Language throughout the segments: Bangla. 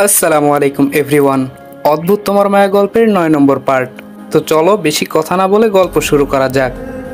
আসসালামু আলাইকুম এভরিওয়ান অদ্ভুত তোমার মায়া গল্পের নয় নম্বর পার্ট তো চলো বেশি কথা না বলে গল্প শুরু করা যাক।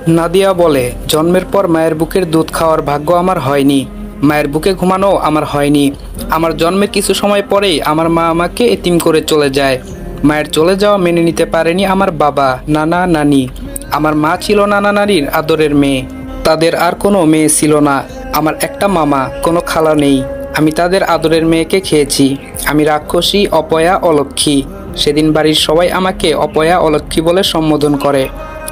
নাদিয়া বলে, জন্মের পর মায়ের বুকের দুধ খাওয়ার ভাগ্য আমার হয়নি। মায়ের বুকে ঘুমানো আমার হয়নি। আমার জন্মের কিছু সময় পরেই আমার মা আমাকে এতিম করে চলে যায়। মায়ের চলে যাওয়া মেনে নিতে পারেনি আমার বাবা, নানা নানি। আমার মা ছিল নানা নারীর আদরের মেয়ে। তাদের আর কোনো মেয়ে ছিল না। আমার একটা মামা, কোনো খালা নেই। আমি তাদের আদরের মেয়েকে খেয়েছি। আমি রাক্ষসী, অপয়া, অলক্ষী। সেদিন বাড়ির সবাই আমাকে অপয়া, অলক্ষী বলে সম্বোধন করে,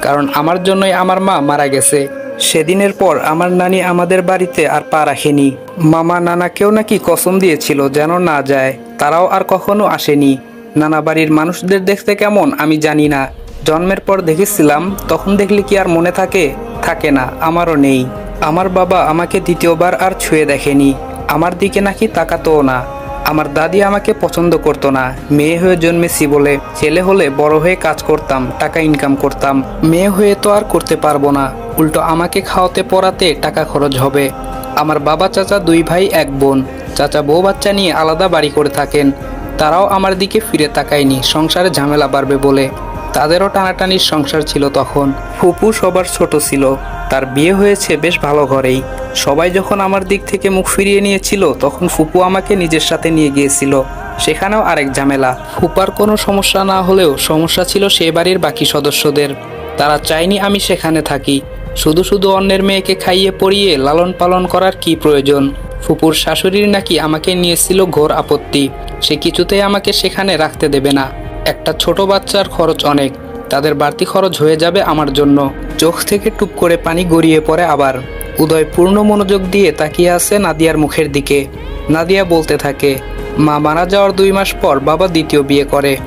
কারণ আমার জন্যই আমার মা মারা গেছে। সেদিনের পর আমার নানি আমাদের বাড়িতে আর পা রাখেনি। মামা নানাকেও নাকি কসম দিয়েছিল যেন না যায়, তারাও আর কখনো আসেনি। নানা বাড়ির মানুষদের দেখতে কেমন আমি জানি না। জন্মের পর দেখেছিলাম, তখন দেখলে কি আর মনে থাকে? থাকে না, আমারও নেই। আমার বাবা আমাকে দ্বিতীয়বার আর ছুঁয়ে দেখেনি। আমার দিকে নাকি তাকাতোও না। আমার দাদি আমাকে পছন্দ করতো না। মেয়ে হয়ে জন্মেছি বলে ছেলে হলে বড় হয়ে কাজ করতাম, টাকা ইনকাম করতাম। মেয়ে হয়ে তো আর করতে পারব না। উল্টো আমাকে খাওয়াতে পড়াতে টাকা খরচ হবে। আমার বাবা চাচা দুই ভাই, এক বোন। চাচা বউ বাচ্চা নিয়ে আলাদা বাড়ি করে থাকেন। তারাও আমার দিকে ফিরে তাকায়নি, সংসারে ঝামেলা বাড়বে বলে। তাদেরও টানাটানির সংসার ছিল তখন। ফুপু সবার ছোট ছিল। তার বিয়ে হয়েছে বেশ ভালো ঘরেই। সবাই যখন আমার দিক থেকে মুখ ফিরিয়ে নিয়েছিল, তখন ফুপু আমাকে নিজের সাথে নিয়ে গিয়েছিল। সেখানেও আরেক ঝামেলা। ফুপার কোনো সমস্যা না হলেও সমস্যা ছিল সে বাড়ির বাকি সদস্যদের। তারা চায়নি আমি সেখানে থাকি। শুধু শুধু অন্যের মেয়েকে খাইয়ে পড়িয়ে লালন পালন করার কি প্রয়োজন? ফুপুর শাশুড়ির নাকি আমাকে নিয়েছিল ঘোর আপত্তি। সে কিছুতেই আমাকে সেখানে রাখতে দেবে না। একটা ছোট বাচ্চার খরচ অনেক। তাদের বাড়তি খরচ হয়ে যাবে আমার জন্য। চোখ থেকে টুপ করে পানি গড়িয়ে পড়ে আবার। উদয় পূর্ণ মনোযোগ দিয়ে তাকিয়ে আছে নাদিয়ার মুখের দিকে। নাদিয়া বলতে থাকে, মা মারা যাওয়ার দুই মাস পর বাবা দ্বিতীয় বিয়ে করে।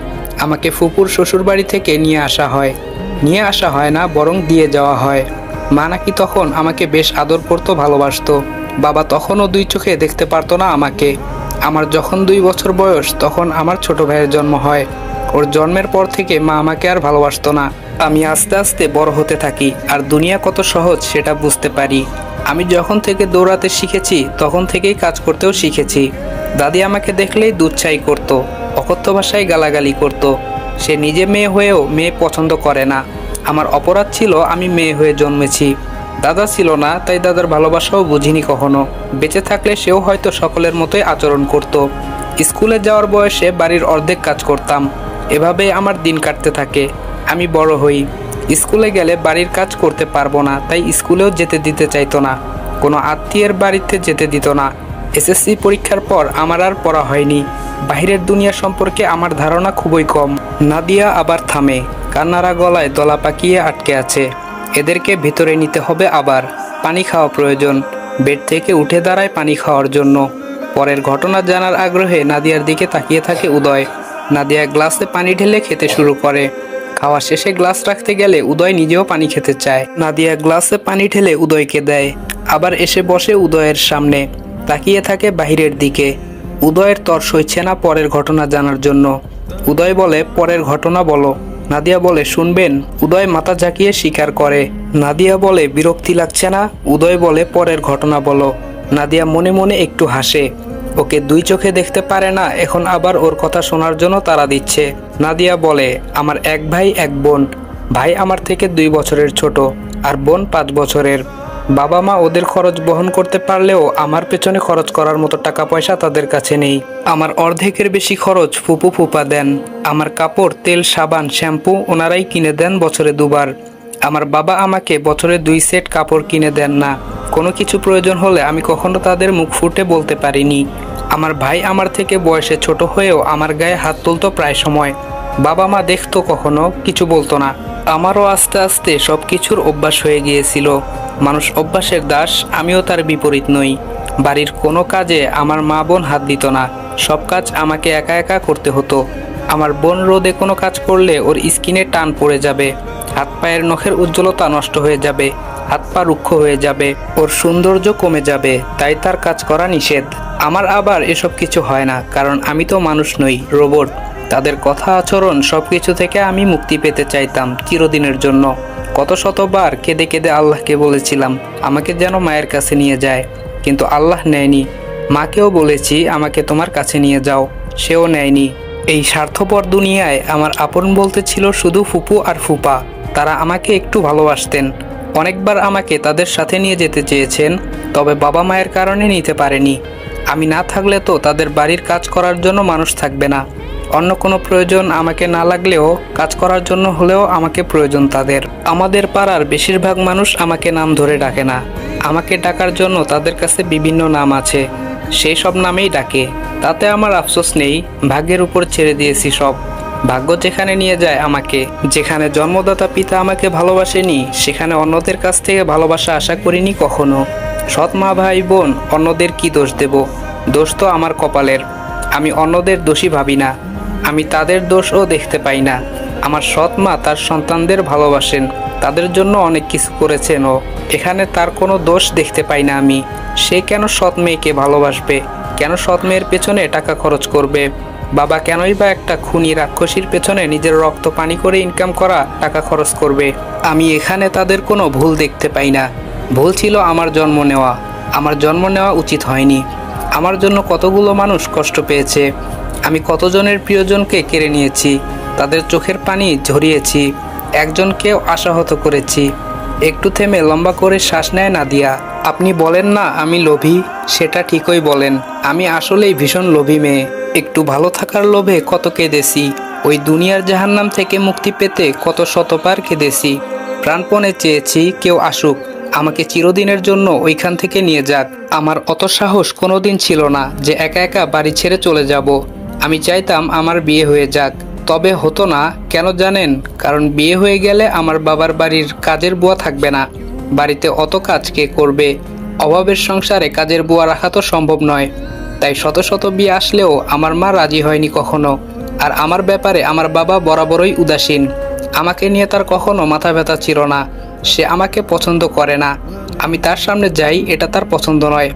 আমাকে ফুপুর শ্বশুরবাড়ি থেকে নিয়ে আসা হয়। নিয়ে আসা হয় না, বরং দিয়ে যাওয়া হয়। মা নাকি তখন আমাকে বেশ আদর করতো, ভালোবাসতো। বাবা তখনও দুই চোখে দেখতে পারতো না আমাকে। আমার যখন দুই বছর বয়স, তখন আমার ছোট ভাইয়ের জন্ম হয়। ওর জন্মের পর থেকে মা আমাকে আর ভালোবাসতো না। আমি আস্তে আস্তে বড় হতে থাকি আর দুনিয়া কত সহজ সেটা বুঝতে পারি। আমি যখন থেকে দৌড়াতে শিখেছি, তখন থেকেই কাজ করতেও শিখেছি। দাদি আমাকে দেখলেই দুচ্ছাই করতো, অকথ্য ভাষায় গালাগালি করতো। সে নিজে মেয়ে হয়েও মেয়ে পছন্দ করে না। আমার অপরাধ ছিল, আমি মেয়ে হয়ে জন্মেছি। দাদা ছিল না, তাই দাদার ভালোবাসাও বুঝিনি কখনো। বেঁচে থাকলে সেও হয়তো সকলের মতোই আচরণ করত। স্কুলে যাওয়ার বয়সে বাড়ির অর্ধেক কাজ করতাম। এভাবে আমার দিন কাটতে থাকে। আমি বড় হই। স্কুলে গেলে বাড়ির কাজ করতে পারব না, তাই স্কুলেও যেতে দিতে চাইতো না। কোনো আত্মীয়ের বাড়িতে যেতে দিত না। এসএসসি পরীক্ষার পর আমার আর পড়া হয়নি। বাইরের দুনিয়া সম্পর্কে আমার ধারণা খুবই কম। নাদিয়া আবার থামে। কান্নারা গলায় দলা পাকিয়ে আটকে আছে। এদেরকে ভিতরে নিতে হবে আবার। পানি খাওয়া প্রয়োজন। বেড থেকে উঠে দাঁড়ায় পানি খাওয়ার জন্য। পরের ঘটনা জানার আগ্রহে নাদিয়ার দিকে তাকিয়ে থাকে উদয়। নাদিয়া গ্লাসে পানি ঢেলে খেতে শুরু করে। খাওয়া শেষে গ্লাস রাখতে গেলে উদয় নিজেও পানি খেতে চায়। নাদিয়া গ্লাসে পানি ঢেলে উদয়কে দেয়। আবার এসে বসে উদয়ের সামনে। তাকিয়ে থাকে বাহিরের দিকে। উদয়ের তর সইছে না পরের ঘটনা জানার জন্য। উদয় বলে, পরের ঘটনা বলো। নাদিয়া বলে, শুনবেন, উদয় মাথা ঝাঁকিয়ে স্বীকার করে। নাদিয়া বলে, বিরক্তি লাগছে না? উদয় বলে, পরের ঘটনা বলো। নাদিয়া মনে মনে একটু হাসে। ওকে দুই চোখে দেখতে পারে না, এখন আবার ওর কথা শোনার জন্য তারা দিচ্ছে। নাদিয়া বলে, আমার এক ভাই, এক বোন। ভাই আমার থেকে দুই বছরের ছোট, আর বোন পাঁচ বছরের। বাবা মা ওদের খরচ বহন করতে পারলেও আমার পেছনে খরচ করার মতো টাকা পয়সা তাদের কাছে নেই। আমার অর্ধেকের বেশি খরচ ফুপু ফুপা দেন। আমার কাপড়, তেল, সাবান, শ্যাম্পু ওনারাই কিনে দেন বছরে দুবার। আমার বাবা আমাকে বছরে দুই সেট কাপড় কিনে দেন না। কোনো কিছু প্রয়োজন হলে আমি কখনো তাদের মুখ ফুটে বলতে পারিনি। আমার ভাই আমার থেকে বয়সে ছোট হয়েও আমার গায়ে হাত তুলতো প্রায় সময়। বাবা মা দেখতো কখনো, কিছু বলতো না। আমারও আস্তে আস্তে সব কিছুর অভ্যাস হয়ে গিয়েছিল। মানুষ অভ্যাসের দাস, আমিও তার বিপরীত নই। বাড়ির কোনো কাজে আমার মা বোন হাত দিত না। সব কাজ আমাকে একা একা করতে হতো। আমার বোন রোদে কোনো কাজ করলে ওর স্কিনে টান পড়ে যাবে। হাত পায়ের নখের উজ্জ্বলতা নষ্ট হয়ে যাবে, হাত পা রুক্ষ হয়ে যাবে, ওর সৌন্দর্য কমে যাবে, তাই তার কাজ করা নিষেধ। আমার আবার এসব কিছু হয় না, কারণ আমি তো মানুষ নই, রোবট। তাদের কথা আচরণ সব কিছু থেকে আমি মুক্তি পেতে চাইতাম চিরদিনের জন্য। কত শতবার কেঁদে কেঁদে আল্লাহকে বলেছিলাম, আমাকে যেন মায়ের কাছে নিয়ে যায়। কিন্তু আল্লাহ নেয়নি। মাকেও বলেছি, আমাকে তোমার কাছে নিয়ে যাও। সেও নেয়নি। এই স্বার্থপর দুনিয়ায় আমার আপন বলতে ছিল শুধু ফুপু আর ফুপা। তারা আমাকে একটু ভালোবাসতেন। অনেকবার আমাকে তাদের সাথে নিয়ে যেতে চেয়েছেন, তবে বাবা মায়ের কারণে নিতে পারেনি। আমি না থাকলে তো তাদের বাড়ির কাজ করার জন্য মানুষ থাকবে না। অন্য কোনো প্রয়োজন আমাকে না লাগলেও কাজ করার জন্য হলেও আমাকে প্রয়োজন তাদের। আমাদের পাড়ার বেশিরভাগ মানুষ আমাকে নাম ধরে ডাকে না। আমাকে ডাকার জন্য তাদের কাছে বিভিন্ন নাম আছে। সেই সব নামেই ডাকে। তাতে আমার আফসোস নেই, ভাগ্যের উপর ছেড়ে দিয়েছি সব। ভাগ্য যেখানে নিয়ে যায় আমাকে, যেখানে জন্মদাতা পিতা আমাকে ভালোবাসেনি, সেখানে অন্যদের কাছ থেকে ভালোবাসা আশা করিনি কখনো। সৎ মা ভাই বোন, অন্যদের কি দোষ দেব? দোষ তো আমার কপালের। আমি অন্যদের দোষী ভাবি না। আমি তাদের দোষও দেখতে পাই না। আমার সৎ মা তার সন্তানদের ভালোবাসেন। তাদের জন্য অনেক কিছু করেছেন ও। এখানে তার কোনো দোষ দেখতে পাই না আমি। সে কেন সৎ মেয়েকে ভালোবাসবে? কেন সৎ মেয়ের পেছনে টাকা খরচ করবে? বাবা কেনই বা একটা খুনি রাক্ষসীর পেছনে নিজের রক্ত পানি করে ইনকাম করা টাকা খরচ করবে? আমি এখানে তাদের কোনো ভুল দেখতে পাই না। ভুল ছিল আমার জন্ম নেওয়া। আমার জন্ম নেওয়া উচিত হয়নি। আমার জন্য কতগুলো মানুষ কষ্ট পেয়েছে। আমি কতজনের প্রিয়জনকে কেড়ে নিয়েছি। তাদের চোখের পানি ঝরিয়েছি। একজনকেও আশাহত করেছি। একটু থেমে লম্বা করে শ্বাস নেয় নাদিয়া। আপনি বলেন না আমি লোভী, সেটা ঠিকই বলেন। আমি আসলেই ভীষণ লোভী মেয়ে। একটু ভালো থাকার লোভে কত কেঁদেছি। ওই দুনিয়ার জাহান্নাম থেকে মুক্তি পেতে কত শতবার কেঁদেছি। প্রাণপণে চেয়েছি কেউ আসুক, আমাকে চিরদিনের জন্য ওইখান থেকে নিয়ে যাক। আমার অত সাহস কোনোদিন ছিল না যে একা একা বাড়ি ছেড়ে চলে যাব। আমি চাইতাম আমার বিয়ে হয়ে যাক, তবে হতো না, কেন জানেন? কারণ বিয়ে হয়ে গেলে আমার বাবার বাড়ির কাজের বুয়া থাকবে না। বাড়িতে অত কাজ কে করবে? অভাবের সংসারে কাজের বুয়া রাখা তো সম্ভব নয়। তাই শত শত বিয়ে আসলেও আমার মা রাজি হয়নি কখনো। আর আমার ব্যাপারে আমার বাবা বরাবরই উদাসীন। আমাকে নিয়ে তার কখনো মাথা ব্যথা ছিল না। সে আমাকে পছন্দ করে না। আমি তার সামনে যাই, এটা তার পছন্দ নয়।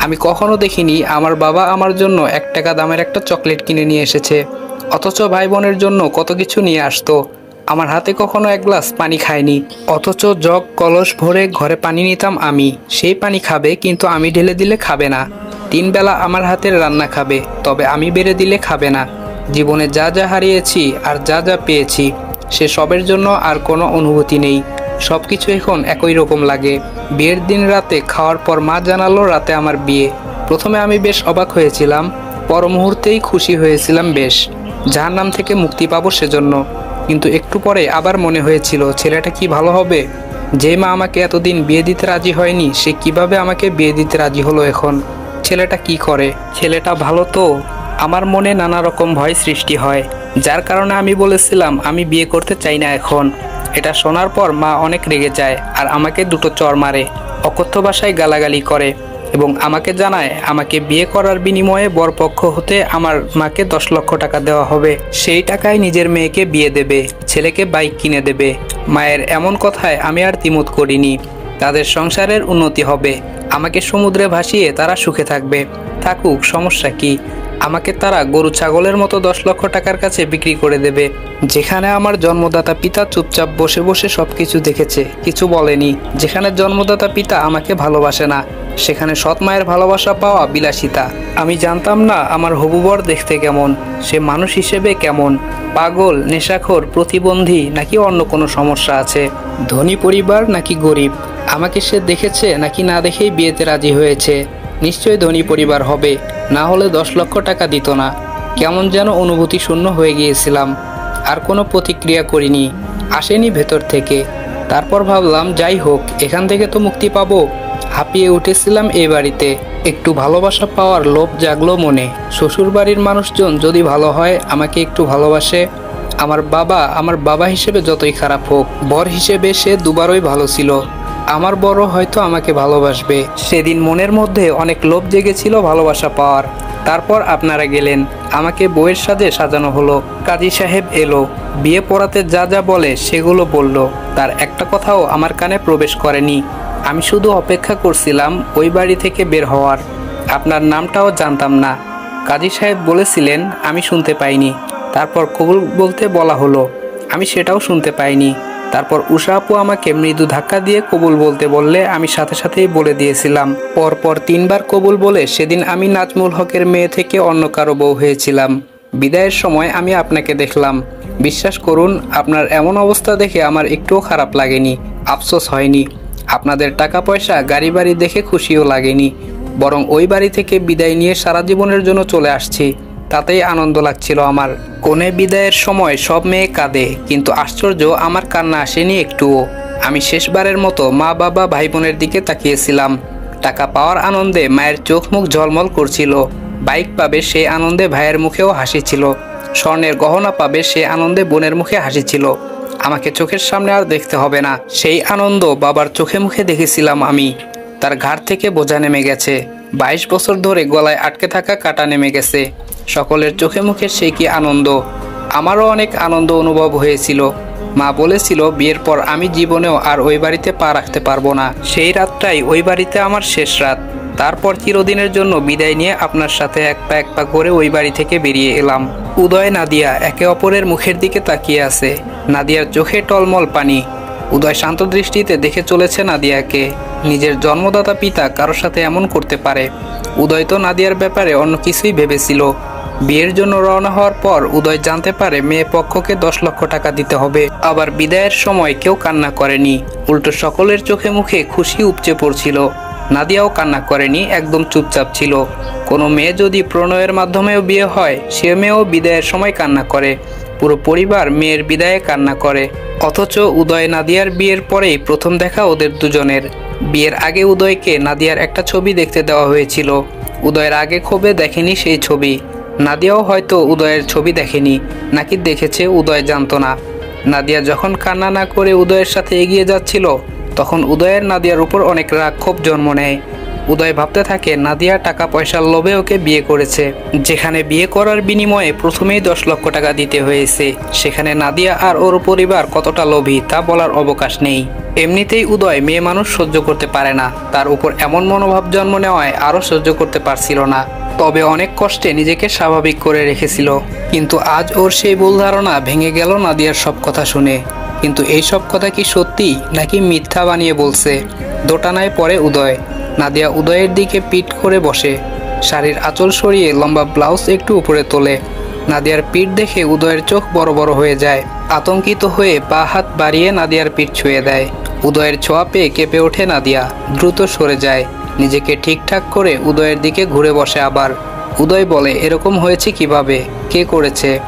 আমি কখনো দেখিনি আমার বাবা আমার জন্য এক টাকা দামের একটা চকলেট কিনে নিয়ে এসেছে। অথচ ভাই বোনের জন্য কত কিছু নিয়ে আসতো। আমার হাতে কখনো এক গ্লাস পানি খায়নি। অথচ জগ, কলস ভরে ঘরে পানি নিতাম আমি। সেই পানি খাবে, কিন্তু আমি ঢেলে দিলে খাবে না। তিন বেলা আমার হাতের রান্না খাবে, তবে আমি বেড়ে দিলে খাবে না। জীবনে যা যা হারিয়েছি আর যা যা পেয়েছি, সে সবের জন্য আর কোনো অনুভূতি নেই। সব কিছু এখন একই রকম লাগে। বিয়ের দিন রাতে খাওয়ার পর মা জানালো রাতে আমার বিয়ে। প্রথমে আমি বেশ অবাক হয়েছিলাম, পর মুহূর্তেই খুশি হয়েছিলাম বেশ। যার নাম থেকে মুক্তি পাবো সেজন্য। কিন্তু একটু পরে আবার মনে হয়েছিল, ছেলেটা কি ভালো হবে? যে মা আমাকে এতদিন বিয়ে দিতে রাজি হয়নি, সে কীভাবে আমাকে বিয়ে দিতে রাজি হলো এখন? ছেলেটা কি করে? ছেলেটা ভালো তো? আমার মনে নানা রকম ভয় সৃষ্টি হয়। যার কারণে আমি বলেছিলাম, আমি বিয়ে করতে চাই না এখন। এটা শোনার পর মা অনেক রেগে যায় আর আমাকে দুটো চর মারে, অকথ্য ভাষায় গালাগালি করে এবং আমাকে জানায়, আমাকে বিয়ে করার বিনিময়ে বরপক্ষ হতে আমার মাকে দশ লক্ষ টাকা দেওয়া হবে। সেই টাকায় নিজের মেয়েকে বিয়ে দেবে, ছেলেকে বাইক কিনে দেবে। মায়ের এমন কথায় আমি আর তিমুত করিনি। তাদের সংসারের উন্নতি হবে। আমাকে সমুদ্রে ভাসিয়ে তারা সুখে থাকবে। থাকুক, সমস্যা কি? আমাকে তারা গরু ছাগলের মতো দশ লক্ষ টাকার কাছে বিক্রি করে দেবে। যেখানে আমার জন্মদাতা পিতা চুপচাপ বসে বসে সবকিছু দেখেছে, কিছু বলেনি। যেখানে জন্মদাতা পিতা আমাকে ভালোবাসে না, সেখানে সৎ মায়ের ভালোবাসা পাওয়া বিলাসিতা। আমি জানতাম না আমার হবুবর দেখতে কেমন, সে মানুষ হিসেবে কেমন। পাগল, নেশাখোর, প্রতিবন্ধী, নাকি অন্য কোনো সমস্যা আছে? ধনী পরিবার নাকি গরিব? আমাকে সে দেখেছে নাকি না দেখেই বিয়েতে রাজি হয়েছে। নিশ্চয়ই ধনী পরিবার হবে, না হলে দশ লক্ষ টাকা দিত না। কেমন যেন অনুভূতি শূন্য হয়ে গিয়েছিলাম, আর কোনো প্রতিক্রিয়া করিনি। আসেনি ভেতর থেকে। তারপর ভাবলাম, যাই হোক, এখান থেকে তো মুক্তি পাবো। হাঁপিয়ে উঠেছিলাম এই বাড়িতে। একটু ভালোবাসা পাওয়ার লোভ জাগলো মনে। শ্বশুর বাড়ির মানুষজন যদি ভালো হয়, আমাকে একটু ভালোবাসে। আমার বাবা আমার বাবা হিসেবে যতই খারাপ হোক, বর হিসেবে সে দুবারই ভালো ছিল। আমার বড় হয়তো আমাকে ভালোবাসবে। সেদিন মনের মধ্যে অনেক লোভ জেগেছিল ভালোবাসা পাওয়ার। তারপর আপনারা গেলেন। আমাকে বইয়ের সাজে সাজানো হলো। কাজী সাহেব এলো। বিয়ে পড়াতে যা যা বলে সেগুলো বলল। তার একটা কথাও আমার কানে প্রবেশ করেনি। আমি শুধু অপেক্ষা করছিলাম ওই বাড়ি থেকে বের হওয়ার। আপনার নামটাও জানতাম না। কাজী সাহেব বলেছিলেন, আমি শুনতে পাইনি। তারপর কবুল বলতে বলা হলো, আমি সেটাও শুনতে পাইনি। তারপর উষা আপু আমাকে মৃদু ধাক্কা দিয়ে কবুল বলতে বললে আমি সাথে সাথেই বলে দিয়েছিলাম। পরপর তিনবার কবুল বলে সেদিন আমি নাজমুল হকের মেয়ে থেকে অন্য কারও বউ হয়েছিলাম। বিদায়ের সময় আমি আপনাকে দেখলাম। বিশ্বাস করুন, আপনার এমন অবস্থা দেখে আমার একটুও খারাপ লাগেনি। আফসোস হয়নি। আপনাদের টাকা পয়সা গাড়ি বাড়ি দেখে খুশিও লাগেনি। বরং ওই বাড়ি থেকে বিদায় নিয়ে সারা জীবনের জন্য চলে আসছি। তাতেই আনন্দ লাগছিল আমার। কোনে বিদায়ের সময় সব মেয়ে কাঁদে, কিন্তু আশ্চর্য আমার কান্না আসেনি একটুও। আমি শেষবারের মতো মা, বাবা ভাই বোনের দিকে তাকিয়েছিলাম। টাকা পাওয়ার আনন্দে মায়ের চোখ মুখ ঝলমল করছিল। বাইক পাবে সেই আনন্দে ভাইয়ের মুখেও হাসি ছিল স্বর্ণের গহনা পাবে সে আনন্দে বোনের মুখে হাসি ছিল আমাকে চোখের সামনে আর দেখতে হবে না। সেই আনন্দ বাবার চোখে মুখে দেখেছিলাম আমি। তার ঘাট থেকে বোঝা নেমে গেছে। বাইশ বছর ধরে গলায় আটকে থাকা কাটা নেমে গেছে। সকলের চোখে মুখে সে কি আনন্দ? আমারও অনেক আনন্দ অনুভব হয়েছিল। মা বলেছিল, বিয়ের পর আমি জীবনেও আর ওই বাড়িতে পা রাখতে পারব না। সেই রাতটাই ওই বাড়িতে আমার শেষ রাত। তারপর চিরদিনের জন্য বিদায় নিয়ে আপনার সাথে এক পা এক পা করে ওই বাড়ি থেকে বেরিয়ে এলাম। উদয়, নাদিয়া একে অপরের মুখের দিকে তাকিয়ে আছে। নাদিয়ার চোখে টলমল পানি। উদয় শান্ত দৃষ্টিতে দেখে চলেছে নাদিয়াকে। নিজের জন্মদাতা পিতা কারোর সাথে এমন করতে পারে। উদয় তো নাদিয়ার ব্যাপারে অন্য কিছুই ভেবেছিল। বিয়ের জন্য রওনা হওয়ার পর উদয় জানতে পারে মেয়ে পক্ষকে দশ লক্ষ টাকা দিতে হবে। আবার বিদায়ের সময় কেউ কান্না করেনি। উল্টো সকলের চোখে মুখে খুশি উপচে পড়ছিল। নাদিয়াও কান্না করেনি, একদম চুপচাপ ছিল। কোনো মেয়ে যদি প্রণয়ের মাধ্যমেও বিয়ে হয়, সে মেয়েও বিদায়ের সময় কান্না করে। পুরো পরিবার মেয়ের বিদায়ে কান্না করে। অথচ উদয় নাদিয়ার বিয়ের পরেই প্রথম দেখা ওদের দুজনের। বিয়ের আগে উদয়কে নাদিয়ার একটা ছবি দেখতে দেওয়া হয়েছিল। উদয়ের আগে ক্ষোভে দেখেনি সেই ছবি। নাদিয়াও হয়তো উদয়ের ছবি দেখেনি, নাকি দেখেছে উদয় জানতো না। নাদিয়া যখন কান্না না করে উদয়ের সাথে এগিয়ে যাচ্ছিল, তখন উদয়ের নাদিয়ার উপর অনেক রাগ, ক্ষোভ জন্ম নেয়। উদয় ভাবতে থাকে, নাদিয়া টাকা পয়সার লোভে ওকে বিয়ে করেছে। যেখানে বিয়ে করার বিনিময়ে প্রথমেই দশ লক্ষ টাকা দিতে হয়েছে। সেখানে নাদিয়া আর ওর পরিবার কতটা লোভী, তা বলার অবকাশ নেই। এমনিতেই উদয় মেয়ে মানুষ সহ্য করতে পারে না। তার উপর এমন মনোভাব জন্ম নেওয়ায় আরও সহ্য করতে পারছিল না। তবে অনেক কষ্টে নিজেকে স্বাভাবিক করে রেখেছিল। কিন্তু আজ ওর সেই ভুল ধারণা ভেঙে গেল নাদিয়ার সব কথা শুনে। কিন্তু এই সব কথা কি সত্যি নাকি মিথ্যা বানিয়ে বলছে? দোটানায় পরে উদয়। নাদিয়া উদয়ের দিকে পিঠ করে বসে। শাড়ির আঁচল সরিয়ে লম্বা ব্লাউজ একটু উপরে তোলে। নাদিয়ার পিঠ দেখে উদয়ের চোখ বড় বড় হয়ে যায়। আতঙ্কিত হয়ে পা হাত বাড়িয়ে নাদিয়ার পিঠ ছুঁয়ে দেয়। উদয়ের ছোঁয়া পেয়ে কেঁপে ওঠে নাদিয়া। দ্রুত সরে যায়। নিজেকে ঠিকঠাক করে উদয়ের দিকে ঘুরে বসে আবার। উদয় বলে, এরকম হয়েছে কীভাবে? কে করেছে?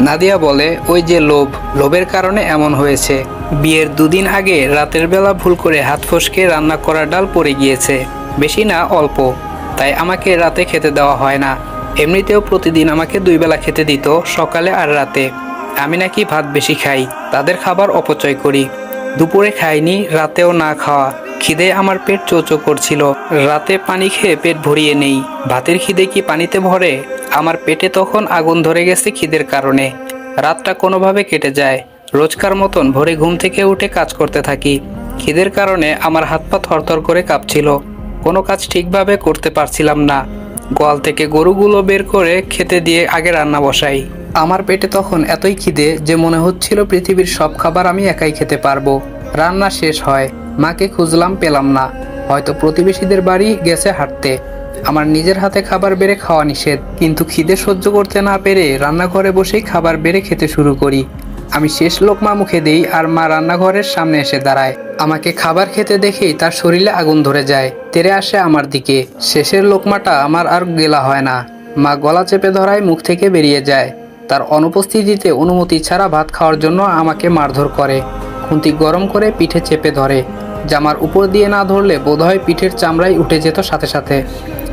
নাদিয়া বলে, ওই যে লোভ, লোভের কারণে এমন হয়েছে। বিয়ের দুদিন আগে রাতের বেলা ভুল করে হাত ফসকে রান্না করা ডাল পড়ে গিয়েছে। বেশি না, অল্প। তাই আমাকে রাতে খেতে দেওয়া হয় না। এমনিতেও প্রতিদিন আমাকে দুই বেলা খেতে দিত, সকালে আর রাতে। আমি নাকি ভাত বেশি খাই, তাদের খাবার অপচয় করি। দুপুরে খাইনি, রাতেও না খাওয়া। খিদে আমার পেট চোচো করছিল। রাতে পানি খেয়ে পেট ভরিয়ে নেই। ভাতের খিদে কি পানিতে ভরে? আমার পেটে তখন আগুন ধরে গেছে খিদের কারণে। রাতটা কোনোভাবে কেটে যায়। রোজকার মতন ভোরে ঘুম থেকে উঠে কাজ করতে থাকি। খিদের কারণে আমার হাত পা থরথর করে কাঁপছিল। কোনো কাজ ঠিকভাবে করতে পারছিলাম না। গোয়াল থেকে গরুগুলো বের করে খেতে দিয়ে আগে রান্না বসাই। আমার পেটে তখন এতই খিদে যে মনে হচ্ছিল পৃথিবীর সব খাবার আমি একাই খেতে পারব। রান্না শেষ হয়। মাকে খুঁজলাম, পেলাম না। হয়তো প্রতিবেশীদের বাড়ি গেছে হাঁটতে। আমার নিজের হাতে খাবার বেড়ে খাওয়া নিষেধ, কিন্তু খিদে সহ্য করতে না পেরে রান্নাঘরে বসেই খাবার বেড়ে খেতে শুরু করি। আমি শেষ লোকমা মুখে দেই আর মা রান্নাঘরের সামনে এসে দাঁড়ায়। আমাকে খাবার খেতে দেখেই তার শরীরে আগুন ধরে যায়, তেরে আসে আমার দিকে। শেষের লোকমাটা আমার আর গেলা হয় না। মা গলা চেপে ধরায় মুখ থেকে বেরিয়ে যায়। তার অনুপস্থিতিতে অনুমতি ছাড়া ভাত খাওয়ার জন্য আমাকে মারধর করে। খুন্তি গরম করে পিঠে চেপে ধরে। জামার উপর দিয়ে না ধরলে বোধহয় পিঠের চামড়াই উঠে যেত সাথে সাথে।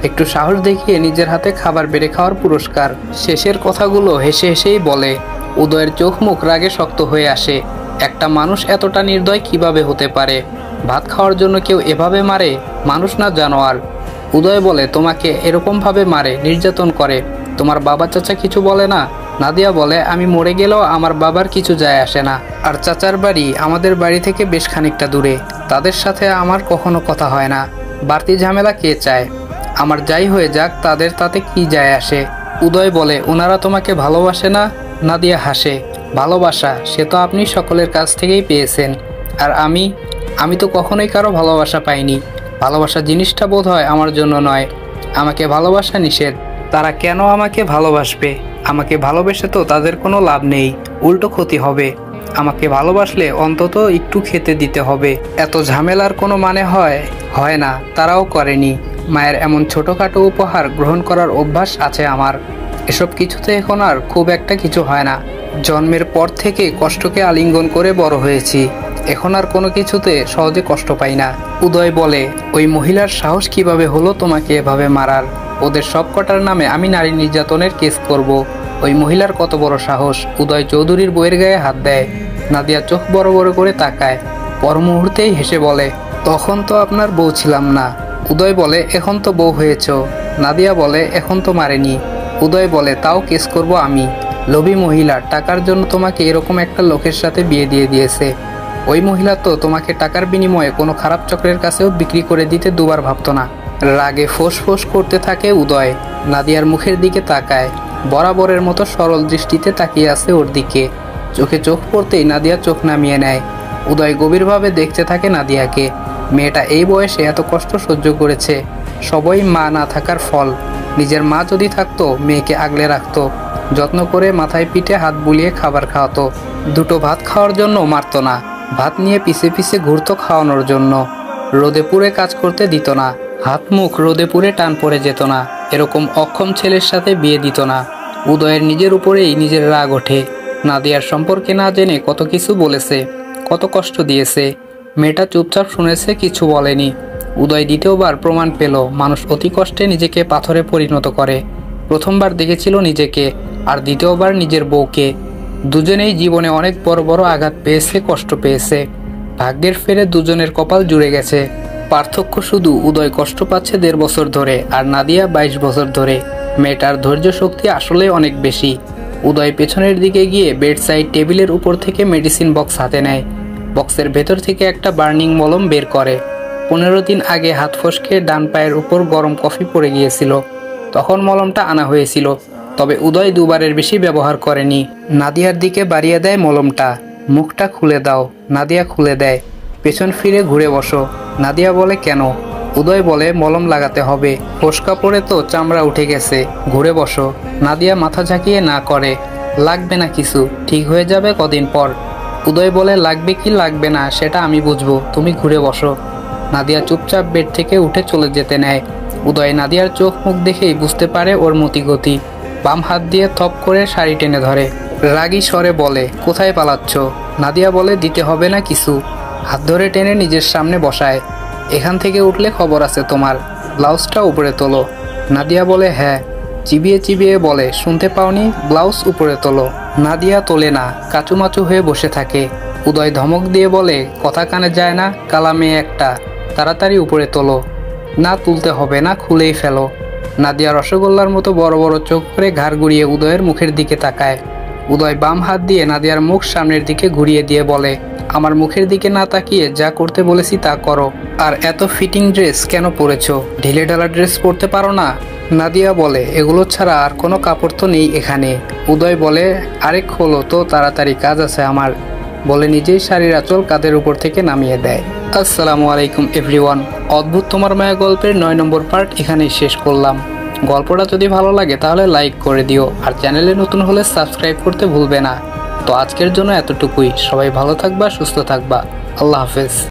একটু সাহস দেখিয়ে নিজের হাতে খাবার বেড়ে খাওয়ার পুরস্কার। শেষের কথাগুলো হেসে হেসেই বলে, উদয়ের চোখ মুখ রাগে শক্ত হয়ে আসে। একটা মানুষ এতটা নির্দয় কীভাবে হতে পারে? ভাত খাওয়ার জন্য কেউ এভাবে মারে? মানুষ না জানোয়ার। উদয় বলে, তোমাকে এরকমভাবে মারে, নির্যাতন করে। তোমার বাবা চাচা কিছু বলে না? নাদিয়া বলে, আমি মরে গেলেও আমার বাবার কিছু যায় আসে না। আর চাচার বাড়ি আমাদের বাড়ি থেকে বেশ খানিকটা দূরে। তাদের সাথে আমার কখনো কথা হয় না। বাড়তি ঝামেলা কে চায়? আমার যাই হয়ে যাক, তাদের তাতে কি যায় আসে? উদয় বলে ওনারা তোমাকে ভালোবাসে না? নাদিয়া হাসে, ভালোবাসা, সে তো আপনি সকলের কাছ থেকেই পেয়েছেন। আর আমি আমি তো কখনোই কারও ভালোবাসা পাইনি। ভালোবাসা জিনিসটা বোধ হয় আমার জন্য নয়। আমাকে ভালোবাসা নিষেধ। তারা কেন আমাকে ভালোবাসবে? আমাকে ভালোবেসে তো তাদের কোনো লাভ নেই, উল্টো ক্ষতি হবে। আমাকে ভালোবাসলে অন্তত একটু খেতে দিতে হবে। এত ঝামেলার কোনো মানে হয় হয় না, তারাও করেনি। মায়ের এমন ছোটোখাটো উপহার গ্রহণ করার অভ্যাস আছে আমার। এসব কিছুতে এখন আর খুব একটা কিছু হয় না। জন্মের পর থেকে কষ্টকে আলিঙ্গন করে বড় হয়েছি। এখন আর কোনো কিছুতে সহজে কষ্ট পাই না। উদয় বলে, ওই মহিলার সাহস কীভাবে হলো তোমাকে এভাবে মারার? ওদের সব কটার নামে আমি নারী নির্যাতনের কেস করব। ওই মহিলার কত বড় সাহস। উদয় চৌধুরীর বইয়ের গায়ে হাত দেয়। নাদিয়া চোখ বড় বড় করে তাকায়। পর মুহূর্তেই হেসে বলে, তখন তো আপনার বউ ছিলাম না। উদয় বলে, এখন তো বউ হয়েছ। নাদিয়া বলে, এখন তো মারেনি। উদয় বলে, তাও কেস করব আমি। লোভী মহিলা, টাকার জন্য তোমাকে এরকম একটা লোকের সাথে বিয়ে দিয়ে দিয়েছে। ওই মহিলা তো তোমাকে টাকার বিনিময়ে কোনো খারাপ চক্রের কাছেও বিক্রি করে দিতে দুবার ভাবত না। রাগে ফোঁস ফোঁস করতে থাকে উদয়। নাদিয়ার মুখের দিকে তাকায়। বরাবরের মতো সরল দৃষ্টিতে তাকিয়ে আছে ওর দিকে। চোখে চোখ পড়তেই নাদিয়া চোখ নামিয়ে নেয়। উদয় গভীরভাবে দেখতে থাকে নাদিয়াকে। মেয়েটা এই বয়সে এত কষ্ট সহ্য করেছে। সবই মা না থাকার ফল। নিজের মা যদি থাকতো, মেয়েকে আগলে রাখতো। যত্ন করে মাথায় পিঠে হাত বুলিয়ে খাবার খাওয়াতো। দুটো ভাত খাওয়ার জন্য মারতো না। ভাত নিয়ে পিছে পিছে ঘুরতো খাওয়ানোর জন্য। রোদে পুড়ে কাজ করতে দিত না। হাত মুখ রোদে পুড়ে টান পড়ে যেত না। এরকম অক্ষম ছেলের সাথে বিয়ে দিত না। উদয়ের নিজের উপরেই নিজের রাগ ওঠে। নাদিয়ার সম্পর্কে না জেনে কত কিছু বলেছে, কত কষ্ট দিয়েছে। মেয়েটা চুপচাপ শুনেছে, কিছু বলেনি। উদয় দ্বিতীয়বার প্রমাণ পেল, মানুষ অতি কষ্টে নিজেকে পাথরে পরিণত করে। প্রথমবার দেখেছিল নিজেকে, আর দ্বিতীয়বার নিজের বউকে। দুজনেই জীবনে অনেক বড় বড় আঘাত পেয়েছে, কষ্ট পেয়েছে। ভাগ্যের ফেরে দুজনের কপাল জুড়ে গেছে। পার্থক্য শুধু উদয় কষ্ট পাচ্ছে দেড় বছর ধরে আর নাদিয়া বাইশ বছর ধরে। মেয়েটার ধৈর্য শক্তি আসলে অনেক বেশি। উদয় পেছনের দিকে গিয়ে বেড সাইড টেবিলের উপর থেকে মেডিসিন বক্স হাতে নেয়। বক্সের ভেতর থেকে একটা বার্নিং মলম বের করে। পনেরো দিন আগে হাত ফসকে ডান পায়ের উপর গরম কফি পড়ে গিয়েছিল। তখন মলমটা আনা হয়েছিল, তবে উদয় দুবারের বেশি ব্যবহার করেনি। নাদিয়ার দিকে বাড়িয়ে দেয় মলমটা। মুখটা খুলে দাও, নাদিয়া খুলে দেয়। পেছন ফিরে ঘুরে বসো। নাদিয়া বলে, কেন? উদয় বলে, মলম লাগাতে হবে। ফোসকা পড়ে তো চামড়া উঠে গেছে। ঘুরে বসো। নাদিয়া মাথা ঝাঁকিয়ে, না, করে। লাগবে না কিছু। ঠিক হয়ে যাবে কদিন পর। উদয় বলে, লাগবে কি লাগবে না, সেটা আমি বুঝব। তুমি ঘুরে বসো। নাদিয়া চুপচাপ বেড থেকে উঠে চলে যেতে নেয়। উদয় নাদিয়ার চোখ মুখ দেখেই বুঝতে পারে ওর মতিগতি। বাম হাত দিয়ে থপ করে শাড়ি টেনে ধরে। রাগী স্বরে বলে, কোথায় পালাচ্ছ? নাদিয়া বলে, দিতে হবে না কিছু। হাত ধরে টেনে নিজের সামনে বসায়। এখান থেকে উঠলে খবর আছে তোমার। ব্লাউজটা উপরে তোলো। নাদিয়া বলে হ্যাঁ। চিবিয়ে চিবিয়ে বলে, শুনতে পাওনি? ব্লাউজ উপরে তোলো। নাদিয়া তোলে না কাচুমাচু হয়ে বসে থাকে। উদয় ধমক দিয়ে বলে, কথা কানে যায় না কালা মেয়ে একটা। তাড়াতাড়ি উপরে তোলো। না তুলতে হবে না, খুলেই ফেলো। নাদিয়া রসগোল্লার মতো বড় বড় চোখ করে ঘাড় ঘুরিয়ে উদয়ের মুখের দিকে তাকায়। উদয় বাম হাত দিয়ে নাদিয়ার মুখ সামনের দিকে ঘুরিয়ে দিয়ে বলে আমার মুখের দিকে না তাকিয়ে যা করতে বলেছি তা করো। আর এত ফিটিং ড্রেস কেন পরেছো? ঢিলে ঢালা ড্রেস পরতে পারো না? নাদিয়া বলে, এগুলো ছাড়া আর কোনো কাপড় তো নেই এখানে। উদয় বলে আরেক হলো তো, তাড়াতাড়ি কাজ আছে আমার। বলে নিজেই শাড়ির আঁচল কাঁধের উপর থেকে নামিয়ে দেয়। আসসালামু আলাইকুম, এভরিওয়ান। অদ্ভুত তোমার মায়া গল্পের নয় নম্বর পার্ট এখানেই শেষ করলাম। গল্পটা যদি ভালো লাগে তাহলে লাইক করে দিও, আর চ্যানেলে নতুন হলে সাবস্ক্রাইব করতে ভুলবে না। তো আজকের জন্য এতটুকুই। সবাই ভালো থাকবা সুস্থ থাকবা। আল্লাহ হাফেজ।